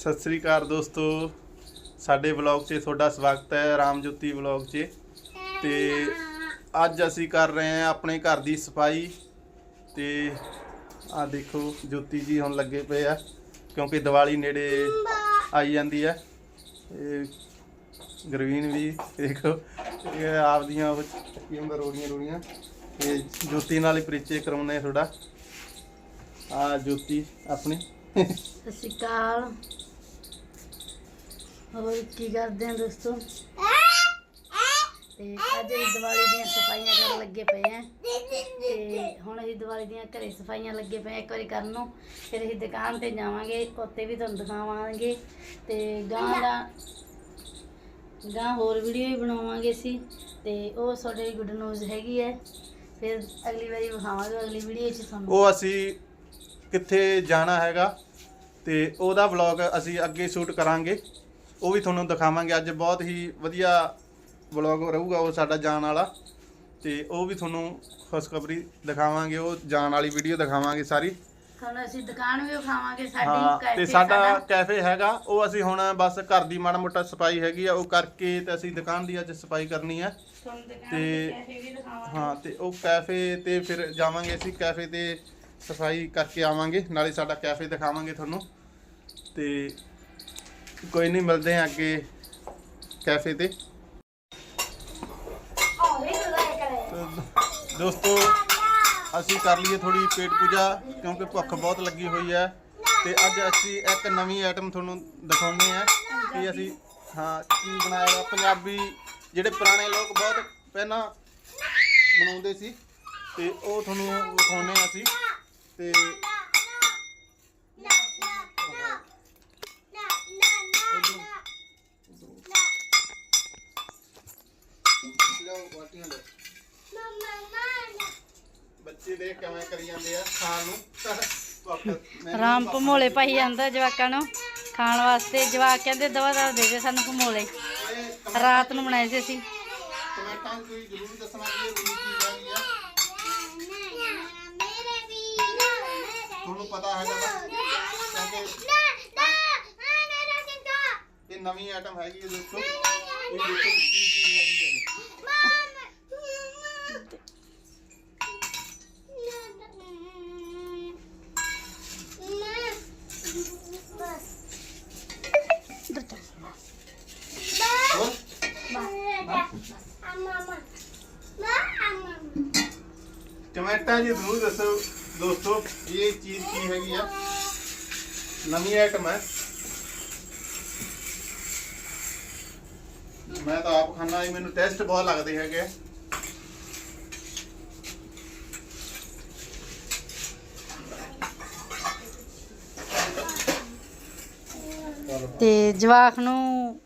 ਸਤਿ ਸ੍ਰੀ ਅਕਾਲ ਦੋਸਤੋ। ਸਾਡੇ ਵਲੌਗ 'ਚ ਤੁਹਾਡਾ ਸਵਾਗਤ ਹੈ ਰਾਮਜੋਤੀ ਵਲੌਗ 'ਚ। ਤੇ ਅੱਜ ਅਸੀਂ ਕਰ ਰਹੇ ਹਾਂ ਆਪਣੇ ਘਰ ਦੀ ਸਫ਼ਾਈ। ਤੇ ਆ ਦੇਖੋ, ਜੋਤੀ ਜੀ ਹੁਣ ਲੱਗੇ ਪਏ ਆ, ਕਿਉਂਕਿ ਦੀਵਾਲੀ ਨੇੜੇ ਆਈ ਜਾਂਦੀ ਹੈ ਇਹ ਗਰਵੀਨ ਵੀ ਦੇਖੋ, ਇਹ ਆਪਦੀਆਂ ਉਹ ਚੱਕੀਆਂ ਦਾ ਰੋੜੀਆਂ ਰੋੜੀਆਂ। ਤੇ ਜੋਤੀ ਨਾਲ ਹੀ ਪਰਿਚੇ ਕਰਾਉਣੇ ਆ ਥੋੜਾ ਆ ਜੋਤੀ ਆਪਣੀ। ਸਤਿ ਸ਼੍ਰੀ ਅਕਾਲ। ਹੋਰ ਕੀ ਕਰਦੇ ਆ ਦੋਸਤੋ? ਤੇ ਅੱਜ ਅਸੀਂ ਦੀਵਾਲੀ ਦੀਆਂ ਸਫਾਈਆਂ ਕਰਨ ਲੱਗੇ ਪਏ ਆ। ਤੇ ਹੁਣ ਅਸੀਂ ਦੀਵਾਲੀ ਦੀਆਂ ਘਰੇ ਸਫਾਈਆਂ ਲੱਗੇ ਪਏ ਆ। ਇੱਕ ਵਾਰੀ ਕਰਨ ਨੂੰ, ਫਿਰ ਅਸੀਂ ਦੁਕਾਨ ਤੇ ਜਾਵਾਂਗੇ, ਉੱਥੇ ਵੀ ਤੁਹਾਨੂੰ ਦਿਖਾਵਾਂਗੇ। ਤੇ ਗਾਂ ਦਾ, ਗਾਂ ਹੋਰ ਵੀਡੀਓ ਵੀ ਬਣਾਵਾਂਗੇ ਅਸੀਂ। ਤੇ ਉਹ ਸਾਡੇ ਲਈ ਗੁੱਡ ਨਿਊਜ਼ ਹੈਗੀ ਹੈ ਫਿਰ ਅਗਲੀ ਵਾਰੀ ਵਿਖਾਵਾਂਗੇ ਅਗਲੀ ਵੀਡੀਓ 'ਚ ਤੁਹਾਨੂੰ। ਉਹ ਅਸੀਂ ਕਿੱਥੇ ਜਾਣਾ ਹੈਗਾ, ਤੇ ਉਹਦਾ ਵਲੌਗ ਅਸੀਂ ਅੱਗੇ ਸ਼ੂਟ ਕਰਾਂਗੇ। ਉਹ ਵੀ ਤੁਹਾਨੂੰ ਦਿਖਾਵਾਂਗੇ। ਅੱਜ ਬਹੁਤ ਹੀ ਵਧੀਆ ਵਲੌਗ ਰਹੂਗਾ ਉਹ ਸਾਡਾ ਜਾਣ ਵਾਲਾ। ਤੇ ਉਹ ਵੀ ਤੁਹਾਨੂੰ ਖੁਸ਼ਖਬਰੀ ਦਿਖਾਵਾਂਗੇ ਉਹ ਜਾਣ ਵਾਲੀ ਵੀਡੀਓ ਦਿਖਾਵਾਂਗੇ ਸਾਰੀ। ਤੁਹਾਨੂੰ ਅਸੀਂ ਦੁਕਾਨ ਵੀ ਵਿਖਾਵਾਂਗੇ ਹਾਂ ਸਾਡੀ ਤੇ ਸਾਡਾ ਕੈਫੇ ਹੈਗਾ ਉਹ ਅਸੀਂ ਹੁਣ ਬਸ ਘਰ ਦੀ ਮਾੜਾ ਮੋਟਾ ਸਫ਼ਾਈ ਹੈਗੀ ਆ ਉਹ ਕਰਕੇ ਤੇ ਅਸੀਂ ਦੁਕਾਨ ਦੀ ਅੱਜ ਸਫ਼ਾਈ ਕਰਨੀ ਹੈ ਤੁਹਾਨੂੰ ਦੁਕਾਨ ਤੇ- ਤੇ ਕੈਫੇ ਵੀ ਦਿਖਾਵਾਂਗੇ। ਹਾਂ ਤੇ ਉਹ ਕੈਫੇ ਤੇ ਫਿਰ ਜਾਵਾਂਗੇ ਅਸੀਂ ਕੈਫੇ ਤੇ ਸਫ਼ਾਈ ਕਰਕੇ ਆਵਾਂਗੇ ਨਾਲੇ ਸਾਡਾ ਕੈਫੇ ਦਿਖਾਵਾਂਗੇ ਤੁਹਾਨੂੰ। ਤੇ ਕੋਈ ਨਹੀਂ, ਮਿਲਦੇ ਆ ਅੱਗੇ ਕੈਫੇ ਤੇ। ਦੋਸਤੋ, ਅਸੀਂ ਕਰ ਲਈਏ ਥੋੜੀ ਪੇਟ ਪੂਜਾ, ਕਿਉਂਕਿ ਭੁੱਖ ਬਹੁਤ ਲੱਗੀ ਹੋਈ ਹੈ। ਤੇ ਅੱਜ ਅਸੀਂ ਇੱਕ ਨਵੀਂ ਆਈਟਮ ਤੁਹਾਨੂੰ ਦਿਖਾਉਂਦੇ ਆ ਕਿ ਅਸੀਂ, ਹਾਂ, ਕੀ ਬਣਾਇਆ। ਪੰਜਾਬੀ ਜਿਹੜੇ ਪੁਰਾਣੇ ਲੋਕ ਬਹੁਤ ਪਹਿਲਾਂ ਬਣਾਉਂਦੇ ਸੀ, ਤੇ ਉਹ ਤੁਹਾਨੂੰ ਵਿਖਾਉਂਦੇ ਆ ਅਸੀਂ। ਤੇ ਬੱਚੇ ਦੇਖ ਕਿਵੇਂ ਕਰੀ ਜਾਂਦੇ ਆ ਖਾਣ ਨੂੰ। ਭੁੱਖ ਮੈਨੂੰ ਰਾਮ ਭਮੋਲੇ ਲੱਗੀ ਪਾਈ ਜਾਂਦਾ ਜਵਾਕਾਂ ਨੂੰ। ਖਾਣ ਵਾਸਤੇ ਜਵਾਕ ਕਹਿੰਦੇ ਦਵਾ ਦਵਾ ਦੇ ਦੇ ਸਾਨੂੰ ਭਮੋਲੇ। ਇਹ ਰਾਤ ਨੂੰ ਬਣਾਏ ਸੀ ਅਸੀਂ। ਕਮੈਂਟਾਂ 'ਚ ਤੁਸੀਂ ਜ਼ਰੂਰ ਦੱਸਣਾ ਕਿ ਇਹ ਕੀ ਹੈਗੀ ਆ ਤੁਹਾਨੂੰ ਪਤਾ ਹੈਗਾ ਵਾ ਕਿਉਂਕਿ ਇਹ ਨਵੀਂ ਆਈਟਮ ਹੈਗੀ ਹੈ ਦੋਸਤੋ ਇਹ ਦੇਖੋ ਕੀ ਚੀਜ਼ ਹੈਗੀ ਹੈ ਕਮੈਂਟਾਂ 'ਚ ਜ਼ਰੂਰ ਦੱਸੋ ਦੋਸਤੋ ਇਹ ਚੀਜ਼ ਕੀ ਹੈਗੀ ਆ। ਨਵੀਂ ਆਈਟਮ ਹੈ। ਮੈਂ ਤਾਂ ਆਪ ਖਾਣਾ ਹੀ ਮੈਨੂੰ ਟੈਸਟ ਬਹੁਤ ਲੱਗਦੇ ਹੈਗੇ ਤੇ ਜਵਾਕ ਨੂੰ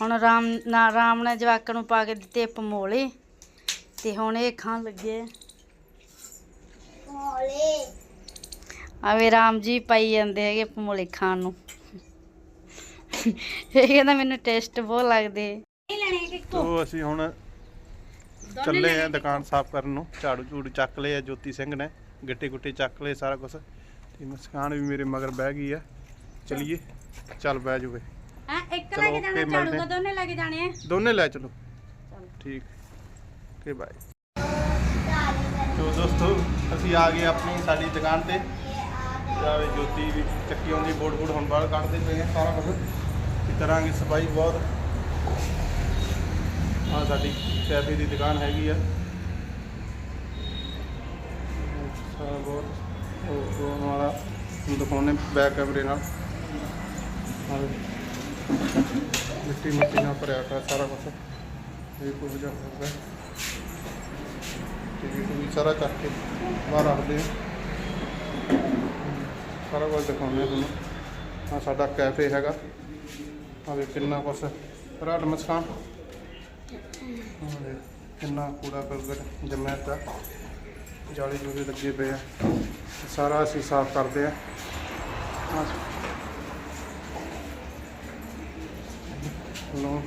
ਹੁਣ ਰਾਮ ਨਾ ਰਾਮ ਨੇ ਜਵਾਕ ਨੂੰ ਪਾ ਕੇ ਦਿੱਤੇ ਭਮੋਲੇ। ਤੇ ਹੁਣ ਇਹ ਖਾਣ ਲੱਗੇ ਆਵੇ ਰਾਮ ਜੀ ਪਾਈ ਜਾਂਦੇ ਹੈਗੇ ਭਮੋਲੇ ਖਾਣ ਨੂੰ। ਇਹ ਕਹਿੰਦਾ ਮੈਨੂੰ ਟੇਸਟ ਬਹੁਤ ਲੱਗਦੇ। ਤੋ। ਅਸੀਂ ਹੁਣ ਚੱਲੇ ਆ ਦੁਕਾਨ ਸਾਫ਼ ਕਰਨ ਨੂੰ। ਝਾੜੂ ਝੂੜੂ ਚੱਕ ਲਏ ਆ ਜੋਤੀ ਸਿੰਘ ਨੇ। ਗਿੱਟੇ ਗੁੱਟੇ ਚੱਕ ਲਏ ਸਾਰਾ ਕੁਝ ਤੇ ਮੁਸਕਾਨ ਵੀ ਮੇਰੇ ਮਗਰ ਬਹਿ ਗਈ ਆ। ਚਲਿਏ। ਚੱਲ ਬਹਿ ਜੂਵੇ ਹਾਂ ਇੱਕ ਲੈ ਕੇ ਜਾਣਾ ਝਾੜੂ ਦਾ ਦੋਨੇ ਲੈ ਕੇ ਜਾਣੇ ਆ। ਦੋਨੇ ਲੈ ਚਲੋ। ਠੀਕ। ਓਕੇ ਬਾਏ ਤੋ ਦੋਸਤੋ, ਅਸੀਂ ਆ ਗਏ ਆਪਣੀ ਸਾਡੀ ਦੁਕਾਨ ਤੇ। ਜਾਵੇ ਜੋਤੀ ਵੀ ਚੱਕੀ ਆਉਂਦੀ, ਬੋਰਡ ਬੋਰਡ ਹੁਣ ਬਾਹਰ ਕੱਢਦੇ ਪਏ ਆ ਸਾਰਾ ਕੁਝ ਤੇ ਕਰਾਂਗੇ ਸਫ਼ਾਈ ਬਹੁਤ। ਆ ਸਾਡੀ ਕੈਫੇ ਦੀ ਦੁਕਾਨ ਹੈਗੀ ਆ। ਸਾਰਾ ਬਹੁਤ ਉਹ ਉਹ ਵਾਲਾ। ਦਿਖਾਉਣੇ ਬੈਕ ਕੈਮਰੇ ਨਾਲ। ਮਿੱਟੀ ਮਿੱਟੀ ਨਾਲ ਭਰਿਆ ਪਿਆ ਸਾਰਾ ਕੁਝ ਇਹ ਕੁਝ ਜਿਹਾ ਹੋ ਗਿਆ ਵੀ ਸਾਰਾ ਕਰਕੇ ਬਾਹਰ ਰੱਖਦੇ ਹਾਂ ਸਾਰਾ ਕੁਝ ਦਿਖਾਉਂਦੇ ਹਾਂ ਤੁਹਾਨੂੰ। ਆ ਸਾਡਾ ਕੈਫੇ ਹੈਗਾ। ਆ ਵੀ ਕਿੰਨਾ ਕੁਛ ਰਾਤ ਮਸਕਾਂ ਕਿੰਨਾ ਕੂੜਾ ਕਰਕਟ ਜੰਮਿਆ ਪਿਆ ਜਾਲੀ ਜੂਲੇ ਲੱਗੇ ਪਏ ਆ। ਸਾਰਾ ਅਸੀਂ ਸਾਫ਼ ਕਰਦੇ ਆ। ਆਹ ਲੋ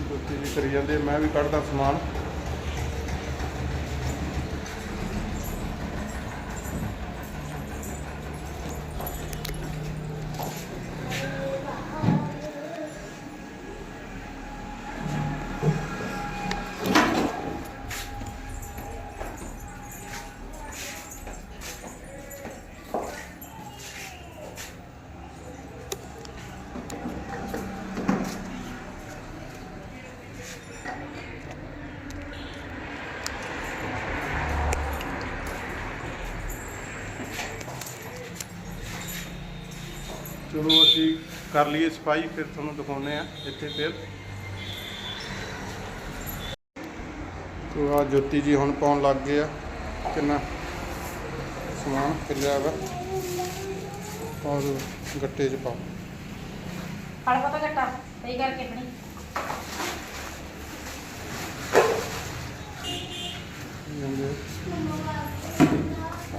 ਜੋਤੀ ਵੀ ਕਰੀ ਜਾਂਦੇ ਮੈਂ ਵੀ ਕੱਢਦਾ ਸਮਾਨ ਚਲੋ ਅਸੀਂ ਕਰ ਲਈਏ ਸਫ਼ਾਈ ਫਿਰ ਤੁਹਾਨੂੰ ਦਿਖਾਉਂਦੇ ਆ ਇੱਥੇ ਫਿਰ। ਤੋ ਆ ਜੋਤੀ ਜੀ ਹੁਣ ਪਾਉਣ ਲੱਗ ਗਏ ਆ। ਕਿੰਨਾ ਸਮਾਨ ਖਿਲਿਆ ਵਾ। ਔਰ ਗੱਟੇ 'ਚ ਪਾਓ। ਫੜ ਪਤਾ ਘਟਾ ਸਹੀ ਕਰਕੇ ਆਪਣੀ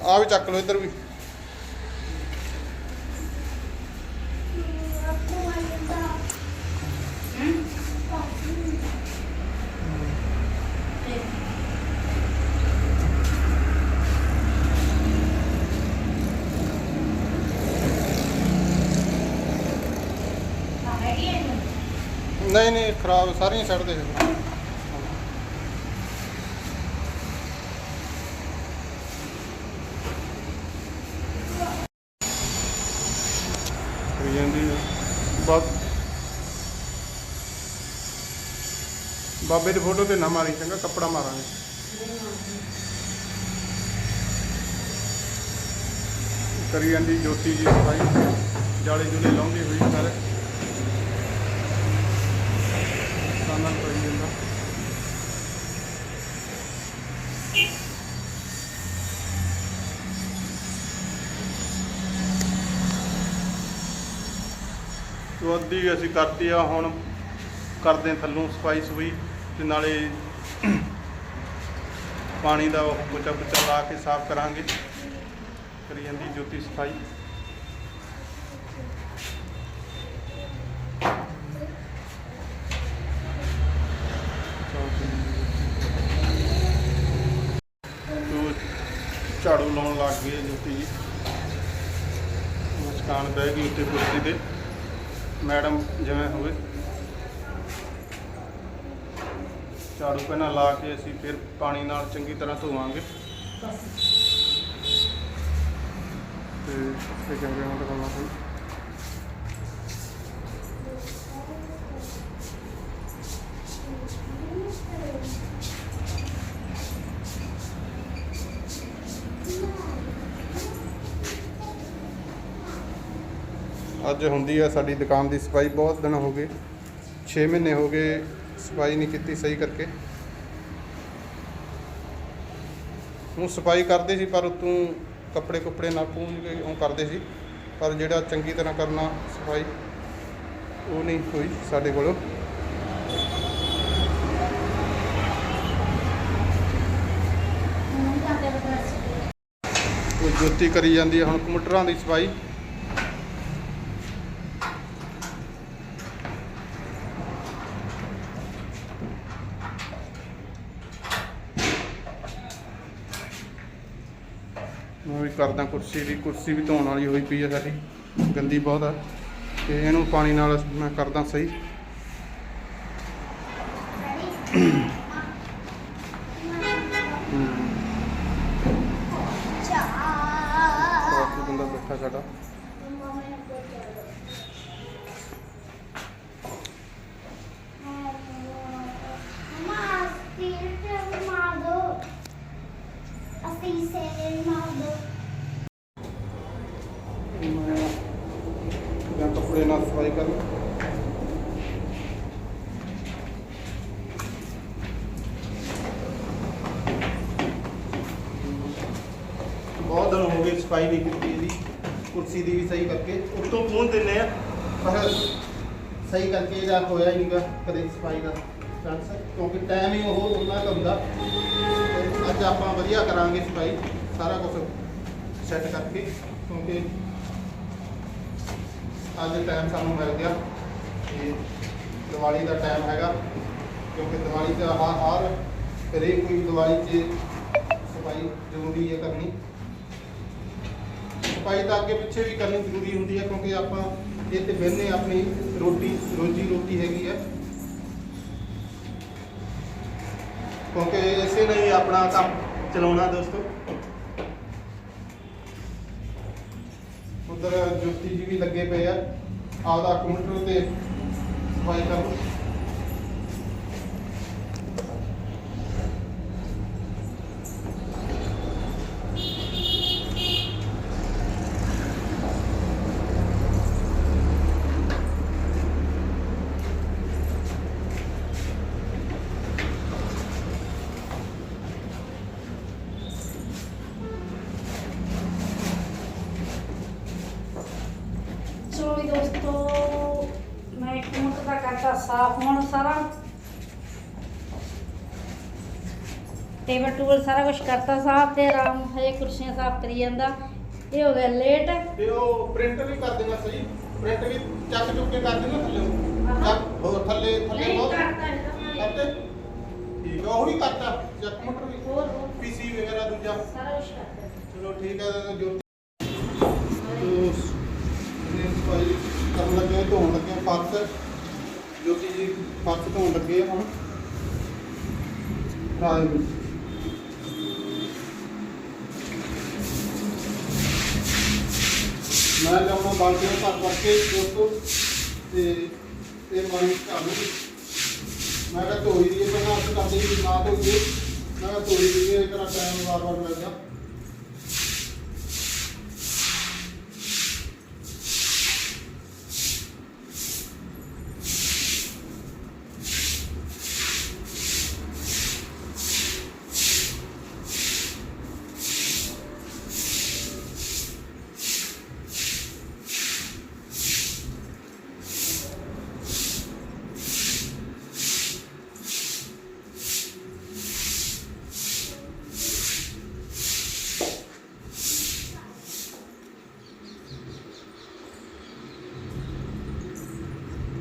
ਆ ਵੀ ਚੱਕ ਲਓ ਇੱਧਰ ਵੀ ਹਾਂ ਹੈਗੀ ਹੈ ਨਹੀਂ ਨਹੀਂ, ਖਰਾਬ ਸਾਰੀਆਂ ਛੱਡ ਦੇ ਹੋ ਜਾਂਦੀ ਬਸ ਬਾਬੇ ਦੀ ਫੋਟੋ ਤੇ ਨਾ ਮਾਰੀ, ਚੰਗਾ ਕੱਪੜਾ ਮਾਰਾਂਗੇ। ਕਰੀ ਜਾਂਦੀ ਜੋਤੀ ਜੀ ਸਫ਼ਾਈ ਜਾਲੇ ਜੁਲੇ ਲਾਉਂਦੀ ਹੋਈ ਸਾਰੇ। ਸਾਨਲ ਪਈ ਜਾਂਦਾ। ਤੋ ਅੱਧੀ ਅਸੀਂ ਕਰਤੀ ਆ, ਹੁਣ ਕਰਦੇ ਥੱਲੋਂ ਸਫ਼ਾਈ ਸਫ਼ਾਈ, ਤੇ ਨਾਲੇ ਪਾਣੀ ਦਾ ਉਹ ਪੋਚਾ ਪੋਚਾ ਲਾ ਕੇ ਸਾਫ਼ ਕਰਾਂਗੇ। ਕਰੀ ਜਾਂਦੀ ਜੋਤੀ ਸਫ਼ਾਈ ਤੋ ਝਾੜੂ ਲਾਉਣ ਲੱਗ ਗਈ ਹੈ ਮੁਸਕਾਨ ਬਹਿ ਗਈ ਉੱਤੇ ਕੁਰਸੀ ਤੇ। ਮੈਡਮ ਜਿਵੇਂ ਹੋਵੇ। ਝਾੜੂ ਪਹਿਲਾਂ ਲਾ ਕੇ ਅਸੀਂ ਫਿਰ ਪਾਣੀ ਨਾਲ ਚੰਗੀ ਤਰ੍ਹਾਂ ਧੋਵਾਂਗੇ। ਤੇ ਇਹ ਕੈਮਰੇ ਨਾਲ ਦਿਖਾਉਣਾ ਕੋਈ ਅੱਜ ਹੁੰਦੀ ਹੈ ਸਾਡੀ ਦੁਕਾਨ ਦੀ ਸਫ਼ਾਈ ਬਹੁਤ ਦਿਨ ਹੋ ਗਏ। 6 ਮਹੀਨੇ ਹੋ ਗਏ ਸਫ਼ਾਈ ਨਹੀਂ ਕੀਤੀ ਸਹੀ ਕਰਕੇ। ਹੁਣ ਸਫ਼ਾਈ ਕਰਦੇ ਸੀ ਪਰ ਉਤੋਂ ਕੱਪੜੇ ਕੁੱਪੜੇ ਨਾਲ ਪੂੰਝ ਕੇ ਉਹ ਕਰਦੇ ਸੀ। ਪਰ ਜਿਹੜਾ ਚੰਗੀ ਤਰ੍ਹਾਂ ਕਰਨਾ ਸਫ਼ਾਈ ਉਹ ਨਹੀਂ ਹੋਈ ਸਾਡੇ ਕੋਲੋਂ। ਉਹ ਜੋਤੀ ਕਰੀ ਜਾਂਦੀ ਹੈ ਹੁਣ ਕੰਪਿਊਟਰਾਂ ਦੀ ਸਫ਼ਾਈ ਮੈਂ ਵੀ ਕਰਦਾ, ਕੁਰਸੀ ਦੀ ਕੁਰਸੀ ਵੀ ਧੋਣ ਵਾਲੀ ਹੋਈ ਪਈ ਹੈ ਸਾਡੀ। ਗੰਦੀ ਬਹੁਤ ਆ। ਤੇ ਇਹਨੂੰ ਪਾਣੀ ਨਾਲ ਮੈਂ ਕਰਦਾ ਸਹੀ ਹੂੰ ਬਾਕੀ ਬੰਦਾ ਬੈਠਾ ਸਾਡਾ ਮੈਂ ਜਾਂ ਕੱਪੜੇ ਨਾਲ ਸਫ਼ਾਈ ਕਰ ਬਹੁਤ ਦਿਨ ਹੋ ਗਏ ਸਫ਼ਾਈ ਨਹੀਂ ਕੀਤੀ ਇਹਦੀ ਕੁਰਸੀ ਦੀ ਵੀ ਸਹੀ ਕਰਕੇ, ਉੱਤੋਂ ਪੂੰਝ ਦਿੰਨੇ ਆ, ਪਰ ਸਹੀ ਕਰਕੇ ਇਹਦਾ ਹੋਇਆ ਹੀ ਨਹੀਂਗਾ ਕਦੇ ਸਫ਼ਾਈ ਦਾ ਚਾਂਸ ਕਿਉਂਕਿ ਟਾਈਮ ਹੀ ਉਹ ਉਹਨਾਂ ਦਾ ਹੁੰਦਾ। ਅੱਜ ਆਪਾਂ ਵਧੀਆ ਕਰਾਂਗੇ ਸਫ਼ਾਈ, ਸਾਰਾ ਕੁਝ ਸੈੱਟ ਕਰਕੇ, ਕਿਉਂਕਿ ਅੱਜ ਟਾਈਮ ਸਾਨੂੰ ਮਿਲ ਗਿਆ ਤੇ ਦੀਵਾਲੀ ਦਾ ਟਾਈਮ ਹੈਗਾ, ਕਿਉਂਕਿ ਦੀਵਾਲੀ ਦਾ ਹਰ ਹਰ, ਹਰੇਕ ਕੋਈ ਦੀਵਾਲੀ 'ਚ ਸਫ਼ਾਈ ਜ਼ਰੂਰੀ ਹੈ ਕਰਨੀ। ਸਫ਼ਾਈ ਤਾਂ ਅੱਗੇ ਪਿੱਛੇ ਵੀ ਕਰਨੀ ਜ਼ਰੂਰੀ ਹੁੰਦੀ ਹੈ ਕਿਉਂਕਿ ਆਪਾਂ ਇਹ ਤੇ ਆਪਣੀ ਰੋਟੀ, ਰੋਜੀ ਰੋਟੀ ਹੈਗੀ ਹੈ। ਕਿਉਂਕਿ ਇਸੇ ਲਈ ਆਪਣਾ ਕੰਮ ਚਲਾਉਣਾ ਦੋਸਤੋ। ਉਧਰ ਜੋਤੀ ਜੀ ਵੀ ਲੱਗੇ ਪਏ ਆ, ਆਪਦਾ ਕੰਪਿਊਟਰ ਤੇ ਸਫ਼ਾਈ ਕਰ ਲਓ ਜੀ ਦੋਸਤੋ ਮੈਂ ਇੱਕ ਮਿੰਟ ਦਾ ਕਰਤਾ ਸਾਫ਼ ਹੁਣ ਸਾਰਾ। ਟੇਬਲ ਟੂਬਲ ਸਾਰਾ ਕੁਝ ਕਰਤਾ ਸਾਫ਼ ਤੇ ਆਰਾਮ ਹਜੇ ਕੁਰਸੀਆਂ ਸਾਫ਼ ਕਰੀ ਜਾਂਦਾ। ਇਹ ਹੋ ਗਿਆ ਲੇਟ ਤੇ ਉਹ ਪ੍ਰਿੰਟ ਵੀ ਕਰ ਦੇਣਾ ਸਹੀ। ਪ੍ਰਿੰਟ ਵੀ ਚੱਕ ਚੁੱਕ ਕੇ ਕਰ ਦੇਣਾ ਥੱਲੇ। ਚੱਕ ਹੋਰ ਥੱਲੇ ਥੱਲੇ ਬਹੁਤ। ਕਰਤਾ ਠੀਕ ਆ ਉਹ ਵੀ ਕਰਤਾ। ਚੱਕ ਮੋਟਰ ਵੀ। ਹੋਰ ਹੋਰ। ਪੀਸੀ ਵਗੈਰਾ ਦੂਜਾ। ਸਾਰਾ ਕੁਝ ਕਰਤਾ। ਚਲੋ ਠੀਕ ਹੈ ਜੋ ਤੋਂ ਭਾਈ ਕਰਨ ਲੱਗੇ ਧੋਣ ਲੱਗੇ ਪਰਸ ਜੋਤੀ ਜੀ ਪਰਸ ਹੁਣ ਰਾਜ ਨੂੰ। ਮੈਂ ਜਾਉਣਾ ਬਾਲਟੀਆਂ ਭਰ ਭਰ ਕੇ ਦੋਸਤੋ ਤੇ ਇਹ ਮਾਰੀ ਝਾੜੂ ਮੈਂ ਕਿਹਾ ਧੋਈ ਦੀ ਪਹਿਲਾਂ ਅਸੀਂ ਕਰਦੇ ਨਾ ਧੋਈਏ। ਮੈਂ ਕਿਹਾ ਧੋਈ ਦੀ ਇਹ ਤਰ੍ਹਾਂ ਟਾਈਮ ਵਾਰ ਵਾਰ ਲੱਗਦਾ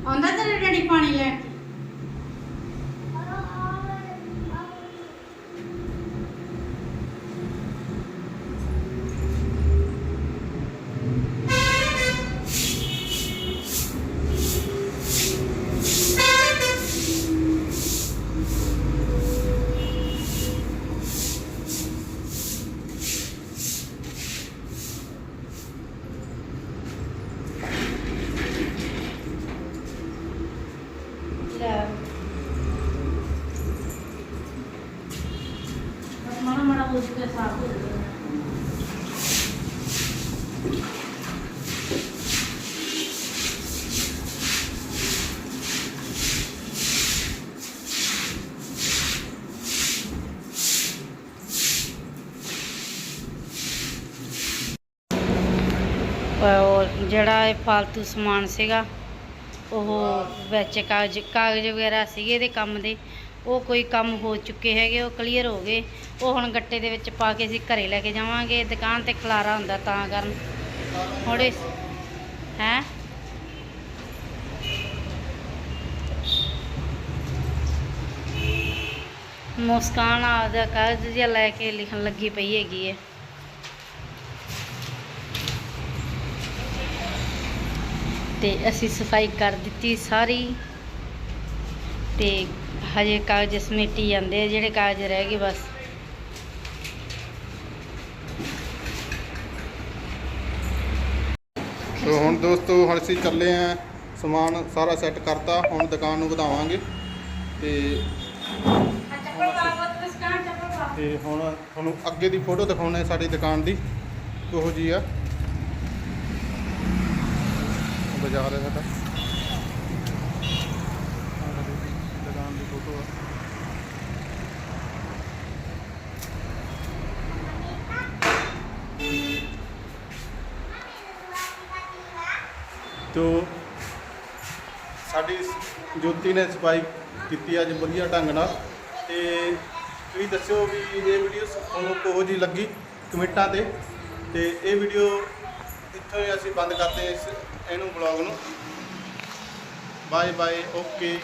ਆਉਂਦਾ ਤੇਰੇ ਡੈਡੀ ਪਾਣੀ ਲੈਣ ਲੈ ਬਸ ਮਾੜਾ ਮਾੜਾ ਹੋ ਕੇ ਸਾਫ਼ ਹੋ ਜਾਵੇ ਉਹ ਜਿਹੜਾ ਇਹ ਫालतू ਸਮਾਨ ਸੀਗਾ, ਉਹ ਵਿੱਚ ਕਾਗਜ਼ ਕਾਗਜ਼ ਵਗੈਰਾ ਸੀਗੇ ਦੇ ਕੰਮ ਦੇ, ਉਹ ਕੋਈ ਕੰਮ ਹੋ ਚੁੱਕੇ ਹੈਗੇ, ਉਹ ਕਲੀਅਰ ਹੋ ਗਏ। ਉਹ ਹੁਣ ਗੱਟੇ ਦੇ ਵਿੱਚ ਪਾ ਕੇ ਅਸੀਂ ਘਰੇ ਲੈ ਕੇ ਜਾਵਾਂਗੇ, ਦੁਕਾਨ ਤੇ ਖਲਾਰਾ ਹੁੰਦਾ ਤਾਂ ਕਰਨ। ਥੋੜੇ ਹੈ? ਮੁਸਕਾਨ ਆਪਦਾ ਕਾਗਜ਼ ਜਿਹਾ ਲੈ ਕੇ ਲਿਖਣ ਲੱਗੀ ਪਈ ਹੈਗੀ ਹੈ ਤੇ ਅਸੀਂ ਸਫ਼ਾਈ ਕਰ ਦਿੱਤੀ ਸਾਰੀ। ਤੇ ਹਜੇ ਕਾਗਜ਼ ਸਮੇਟੀ ਜਾਂਦੇ ਆ, ਜਿਹੜੇ ਕਾਗਜ਼ ਰਹਿ ਗਏ ਬਸ। ਸੋ ਹੁਣ ਦੋਸਤੋ, ਹੁਣ ਅਸੀਂ ਚੱਲੇ ਆਂ ਸਮਾਨ ਸਾਰਾ ਸੈੱਟ ਕਰਤਾ। ਹੁਣ ਦੁਕਾਨ ਨੂੰ ਵਧਾਵਾਂਗੇ। ਤੇ ਤੇ ਹੁਣ ਤੁਹਾਨੂੰ ਅੱਗੇ ਦੀ ਫੋਟੋ ਦਿਖਾਉਣੇ ਸਾਡੀ ਦੁਕਾਨ ਦੀ। ਕਿਹੋ ਜੀ ਆ? ਬਾਜ਼ਾਰ ਹੈ ਸਾਡਾ ਸਾਡੀ। ਦੁਕਾਨ ਦੀ ਫੋਟੋ ਆ ਤੋ ਸਾਡੀ ਜੋਤੀ ਨੇ ਸਫ਼ਾਈ ਕੀਤੀ ਅੱਜ ਵਧੀਆ ਢੰਗ ਨਾਲ। ਤੇ ਤੁਸੀਂ ਦੱਸਿਓ ਵੀ ਇਹ ਵੀਡੀਓ ਤੁਹਾਨੂੰ ਕਿਹੋ ਜੀ ਲੱਗੀ ਕਮੈਂਟਾਂ ਤੇ। ਤੇ ਇਹ ਵੀਡੀਓ ਇੱਥੋਂ ਹੀ ਅਸੀਂ ਬੰਦ ਕਰਦੇ ਹਾਂ। ਇਸ ਇਹਨੂੰ ਬਲੌਗ ਨੂੰ। Bye bye okay